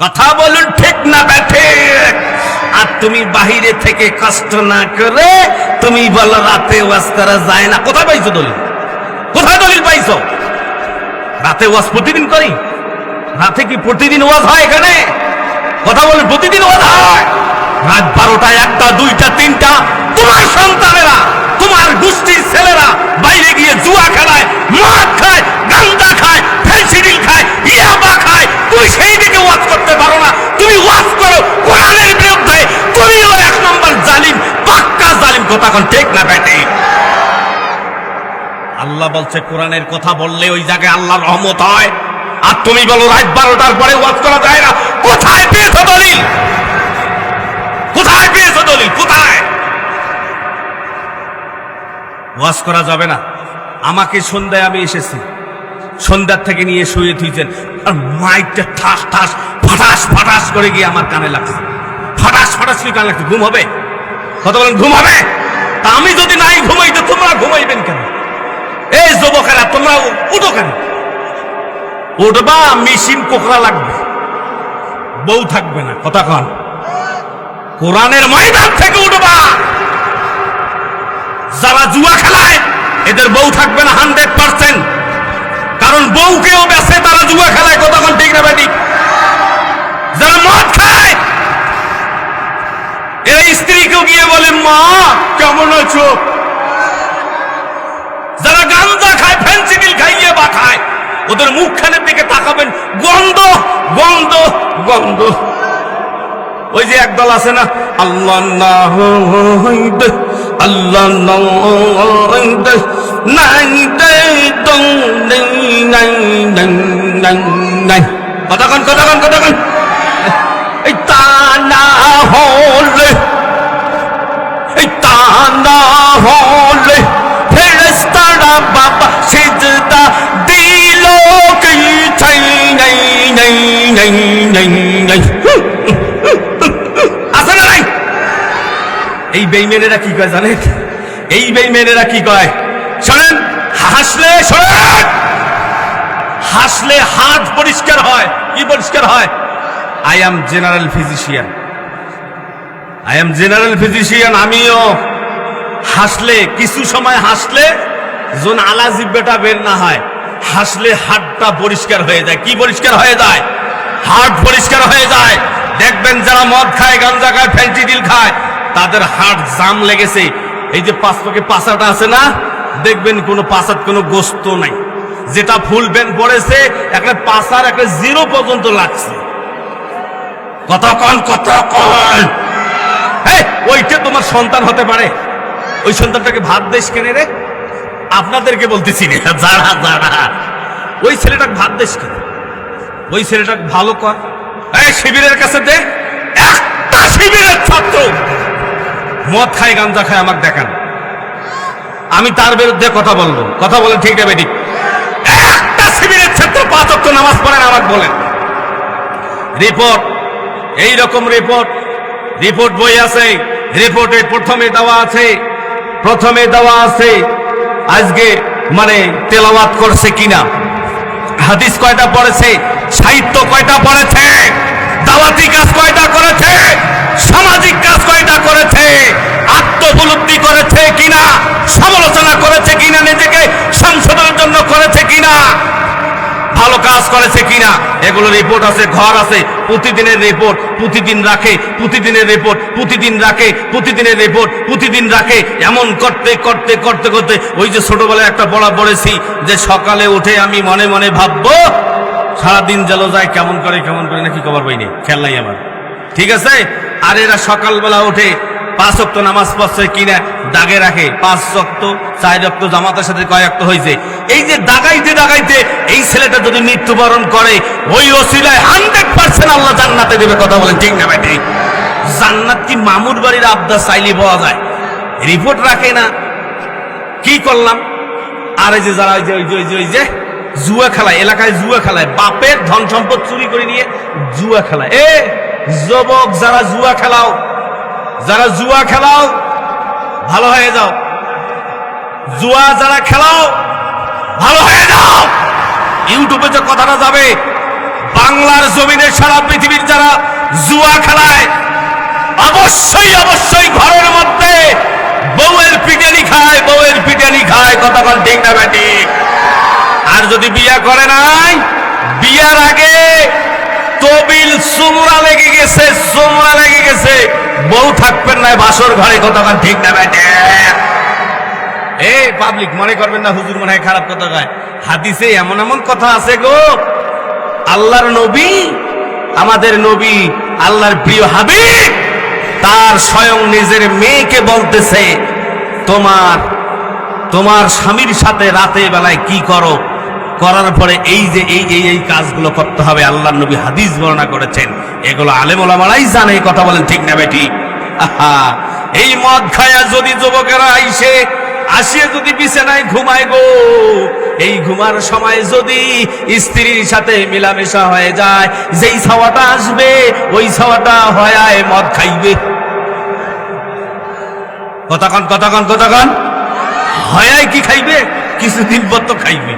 কথা বলুন ঠিক না ব্যাঠে আর তুমি বাহিরে থেকে কষ্ট না করে তুমি বলো রাতে ওয়াজ করা যায় না। কোথায় পাইছো দলিল? কোথায় দলিল পাইছো? রাতে ওয়াজ প্রতিদিন করি? রাতে কি প্রতিদিন ওয়াজ হয় এখানে? কথা বলুন, প্রতিদিন ওয়াজ হয়? রাত বারোটা, একটা, দুইটা, তিনটা। তোমার সন্তানেরা, তোমার গোষ্ঠীর ছেলেরা বাইরে গিয়ে জুয়া খেলায় মদ খায় গান্দা খায় ফেন্সিডিল খায় ইয়াবা খায় তুমি সেই দিকে ওয়াজ করতে পারো না তুমি ওয়াজ করো কোরআনের বিরুদ্ধে তুমিও এক নম্বর জালিম পাক্কা জালিম কথা কোন ঠিক না বেটে আল্লাহ বলছে, কোরআনের কথা বললে ওই জায়গায় আল্লাহর রহমত হয়। আর তুমি বলো, রাত বারোটার পরে ওয়াজ করা যায় না। কোথায় পেয়েছ দলিল? কোথায় পেয়েছ দলিল? কোথায়? ওয়াজ করা যাবে না। আমাকে সন্ধ্যায় আমি এসেছি। সন্ধ্যার থেকে নিয়ে শুয়ে থুইছেন। আর মাইকটা ঠাস ঠাস, ফাটাস ফাটাস করে গিয়ে আমার কানে লাগছে। ফাটাস ফাটাস করে কানে লাগছে। ঘুম হবে? কত বলেন, ঘুম হবে? তা আমি যদি নাই ঘুমাই, তো তোমরা ঘুমাইবেন কেন? এই যুবকেরা, তোমরা উঠো কেন? উঠবা মেশিন কোকরা লাগবে। বউ থাকবে না, কথা কন। কোরআনের ময়দান থেকে উঠবা। যারা জুয়া খেলায়, এদের বউ থাকবে না হান্ড্রেড পার্সেন্ট। কারণ বউকেও বেছে তারা জুয়া খেলায় কতক্ষণ ঠিক না বেটি যারা মদ খায় এরা স্ত্রীকেও গিয়ে বলে, মা, কেমন আছো? যারা গাঞ্জা খায় ফেন্সিডিল খাইয়ে বা খায়, ওদের মুখখানের দিকে তাকাবেন, গন্ধ গন্ধ গন্ধ। ওই যে একদল আছে না আল্লাহ আল্লাহ নাই নাই নাই কতক্ষণ কতক্ষণ কতক্ষণ এই তা না হলে না হলে ফেরেস্তারা বাবা সিজদা দিল নাই নাই নাই নাই নাই। এই বেইমেনেরা কি কয় জানেন? এই বেইমেনেরা কি কয়? শোনেন, হাসলে শোনেন। হাসলে হাত পরিষ্কার হয়, কি পরিষ্কার হয়? I am general physician I am general physician আমিও হাসলে, কিছু সময় হাসলে যোন আলা জিব্বেটা বের না হয়। হাসলে হাটটা পরিষ্কার হয়ে যায়। কি পরিষ্কার হয়ে যায়? হাট পরিষ্কার হয়ে যায়। দেখবেন যারা মদ খায়, গাঞ্জা খায় ফেন্টিডিল খায়, তাদের হাট জাম লেগেছে। এই যে পাঁচ পকে পাশাটা আছে না, দেখবেন কোনো পাশার কোনো গোস্ত নাই। যেটা ফুল ব্যান পড়েছে, একটা পাশার একটা জিরো পর্যন্ত লাগছে। কত কন ওইটা তোমার সন্তান হতে পারে। ওই সন্তানটাকে ভাত দেশ কেনে রে। আপনাদেরকে বলতেছি রে যারা যারা ওই ছেলেটাকে ভাত দেশ কেনে। ওই ছেলেটাকে ভালো কর। এই শিবিরের কাছে দে, একটা শিবিরের ছাত্র। মদ খায়, গাঞ্জা খায়, আমাকে দেখান। আমি তার বিরুদ্ধে কথা বলব। কথা বলে ঠিক আছে ঠিক। একটা শিবিরের ছাত্র পাঁচ নামাজ পড়েন আমাকে বলেন। রিপোর্ট এই রকম রিপোর্ট। রিপোর্ট বই আছে রিপোর্টে প্রথমে দেওয়া আছে। প্রথমে দেওয়া আছে, আজকে মানে তেলাওয়াত করছে কিনা। হাদিস কয়টা পড়েছে? সাহিত্য কয়টা পড়েছে? দাওয়াতি কাজ কয়টা করেছে? সামাজিক কাজ কয়টা করেছে? আত্মপলব্ধি করেছে কিনা? সমালোচনা করেছে কিনা নিজেকে সংশোধনের জন্য করেছে কিনা ভালো কাজ করেছে কিনা? এগুলো রিপোর্ট আছে, ঘর আছে। প্রতিদিনের রিপোর্ট প্রতিদিন রাখে, প্রতিদিনের রিপোর্ট প্রতিদিন রাখে, প্রতিদিনের রিপোর্ট প্রতিদিন রাখে। এমন করতে করতে করতে করতে, ওই যে ছোটবেলায় একটা পড়া পড়েছি যে সকালে উঠে আমি মনে মনে ভাববো, সারাদিন জেলো যায় কেমন করে কেমন করে, নাকি খবর পাইনি খেয়াল নাই আমার। ঠিক আছে? আর এরা সকালবেলা উঠে পাঁচ অক্ত নামাজ পড়ছে কিনা দাগে রাখে। পাঁচ অক্ত চার অক্ত জামাতের সাথে কয় হয়েছে? এই যে দাগাইতে দাগাইতে এই ছেলেটা যদি মৃত্যুবরণ করে, ওই ওসিলায় হান্ড্রেড পার্সেন্ট আল্লাহ জান্নাতে দেবে কথা বলেন ঠিক না ভাই? জান্নাত কি মামুর বাড়ির আবদার চাইলে পাওয়া যায়? রিপোর্ট রাখে না। কি করলাম? আর এই যে যারা যে, ওই যে ওই যে ওই যে, জুয়া খেলায়, এলাকায় জুয়া খেলায়, বাপের ধন সম্পদ চুরি করে নিয়ে জুয়া খেলায়। এ, যুবক, যারা জুয়া খেলাও যারা জুয়া খেলাও, ভালো হয়ে যাও। জুয়া যারা খেলাও, ভালো হয়ে যাও। ইউটিউবে যে কথাটা যাবে, বাংলার জমিনে সারা পৃথিবীর যারা জুয়া খেলায়, অবশ্যই অবশ্যই ঘরের মধ্যে বউয়ের পিটানি খায় বউয়ের পিটানি খায় কতক্ষণ ঠিক না ব্যাটি আর যদি বিয়া করে নাই, বিয়ার আগে তবিল সুমরা লেগে গেছে সুমরা লেগে গেছে। বউ থাকবেন না বাসর ঘরে, কতক্ষণ ঠিক না ব্যাটে এ পাবলিক মনে করবেন না, হুজুর মনে হয় খারাপ কথা কয়। হাদিসে এমন এমন কথা আছে গো। আল্লাহর নবী, আমাদের নবী, আল্লাহর প্রিয় হাবিব, তার স্বয়ং নিজের মেয়েকে বলতেছে, তোমার তোমার স্বামীর সাথে রাতে বেলায় কি করো? করার পরে এই যে, এই এই এই কাজগুলো করতে হবে আল্লাহ নবী হাদিস বর্ণনা করেছেন। এগুলো আলেমোলামারাই জানে কথা বলেন, ঠিক না বেটি? আহা, এই মদ খায়া যদি যুবকেরা আইসে, আসিয়ে যদি বিছানায় ঘুমায় গো, এই ঘুমার সময় যদি স্ত্রীর সাথে মিলামেশা হয়ে যায়, যেই ছাওয়াটা আসবে, ওই ছাওয়াটা হয় মদ খাইবে। কতক্ষণ কতক্ষণ কতক্ষণ হয় কি খাইবে? কিছুদিন পর তো খাইবে।